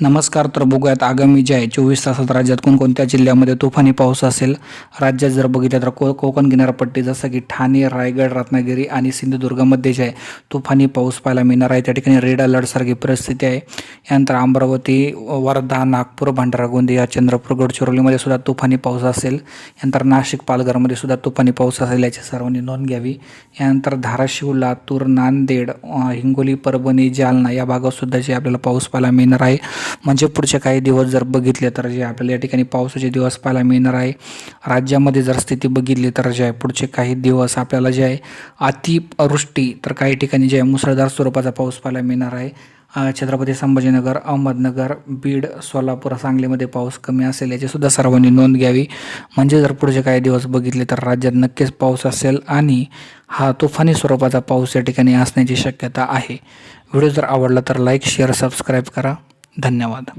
नमस्कार तर बघूयात आगामी जे आहे चोवीस तासात राज्यात कोणकोणत्या जिल्ह्यामध्ये तुफानी पाऊस असेल? राज्यात जर बघितलं तर को कोकण किनारपट्टी जसं की ठाणे रायगड रत्नागिरी आणि सिंधुदुर्गमध्ये जे आहे तुफानी पाऊस पाहायला मिळणार आहे. त्या ठिकाणी रेड अलर्टसारखी परिस्थिती आहे. यानंतर अमरावती वर्धा नागपूर भंडारा गोंदिया चंद्रपूर गडचिरोलीमध्ये सुद्धा तुफानी पाऊस असेल. यानंतर नाशिक पालघरमध्ये सुद्धा तुफानी पाऊस असेल. याची सर्वांनी नोंद घ्यावी. यानंतर धाराशिव लातूर नांदेड हिंगोली परभणी जालना या भागात सुद्धा जे आपल्याला पाऊस पाहायला मिळणार आहे. म्हणजे पुढचे काही दिवस जर बघितले तर जे आपल्याला या ठिकाणी पावसाचे दिवस पाहायला मिळणार आहे. राज्यामध्ये जर स्थिती बघितली तर जे आहे पुढचे काही दिवस आपल्याला जे आहे अतिवृष्टी तर काही ठिकाणी जे आहे मुसळधार स्वरूपाचा पाऊस पाहायला मिळणार आहे. छत्रपती संभाजीनगर अहमदनगर बीड सोलापूर सांगलीमध्ये पाऊस कमी असेल याचीसुद्धा सर्वांनी नोंद घ्यावी. म्हणजे जर पुढचे काही दिवस बघितले तर राज्यात नक्कीच पाऊस असेल आणि हा तुफानी स्वरूपाचा पाऊस या ठिकाणी असण्याची शक्यता आहे. व्हिडिओ जर आवडला तर लाईक शेअर सबस्क्राईब करा. धन्यवाद.